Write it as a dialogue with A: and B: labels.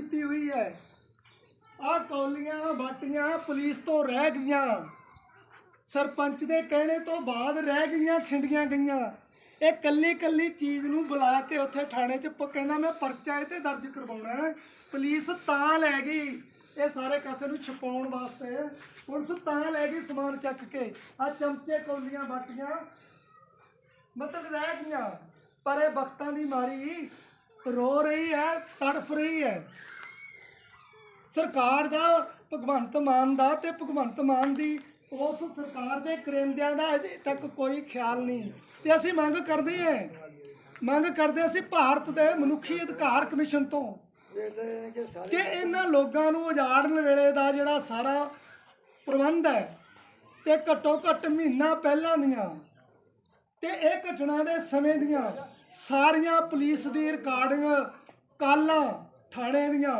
A: ਕੀਤੀ ਹੋਈ ਹੈ। ਆ ਕੌਲੀਆਂ, ਬਾਟੀਆਂ ਪੁਲਿਸ ਤੋਂ ਰਹਿ ਗਈਆਂ। ਸਰਪੰਚ ਦੇ ਕਹਿਣੇ ਤੋਂ ਬਾਅਦ ਰਹਿ ਗਈਆਂ, ਖਿੰਡੀਆਂ ਗਈਆਂ। ਇਹ ਕੱਲੀ ਕੱਲੀ ਚੀਜ਼ ਨੂੰ ਬੁਲਾ ਕੇ ਉੱਥੇ ਥਾਣੇ 'ਚ ਕਹਿੰਦਾ ਮੈਂ ਪਰਚਾ ਇਹ ਤੇ ਦਰਜ ਕਰਵਾਉਣਾ ਹੈ। ਪੁਲਿਸ ਤਾਂ ਲੈ ਗਈ। ਇਹ ਸਾਰੇ ਕਾਸੇ ਨੂੰ ਛਪਾਉਣ ਵਾਸਤੇ। ਪੁਲਿਸ ਤਾਂ ਲੈ ਗਈ ਸਮਾਨ ਚੱਕ ਕੇ। ਆ ਚਮਚੇ, ਕੌਲੀਆਂ, ਬਾਟੀਆਂ ਮਤਲਬ ਰਹਿ ਗਈਆਂ। ਪਰ ਇਹ ਵਕਤਾਂ ਦੀ ਮਾਰੀ। ਰੋ ਰਹੀ ਹੈ, ਤੜਫ ਰਹੀ ਹੈ। ਸਰਕਾਰ ਦਾ, ਭਗਵੰਤ ਮਾਨ ਦਾ ਤੇ ਭਗਵੰਤ ਮਾਨ ਦੀ ਉਸ ਸਰਕਾਰ ਦੇ ਕਰਿੰਦਿਆਂ ਦਾ ਅਜੇ ਤੱਕ ਕੋਈ ਖਿਆਲ ਨਹੀਂ। ਤੇ ਅਸੀਂ ਮੰਗ ਕਰਦੇ ਹਾਂ, ਮੰਗ ਕਰਦੇ ਅਸੀਂ ਭਾਰਤ ਦੇ ਮਨੁੱਖੀ ਅਧਿਕਾਰ ਕਮਿਸ਼ਨ ਤੋਂ ਕਿ ਇਹਨਾਂ ਲੋਕਾਂ ਨੂੰ ਉਜਾੜਨ ਵੇਲੇ ਦਾ ਜਿਹੜਾ ਸਾਰਾ ਪ੍ਰਬੰਧ ਹੈ, ਤੇ ਘੱਟੋ ਘੱਟ ਮਹੀਨਾ ਪਹਿਲਾਂ ਦੀਆਂ ਤੇ ਇਹ ਘਟਨਾ ਦੇ ਸਮੇਂ ਦੀਆਂ ਸਾਰੀਆਂ ਪੁਲਿਸ ਦੀ ਰਿਕਾਰਡਿੰਗ ਕਾਲਾਂ ਥਾਣੇ ਦੀਆਂ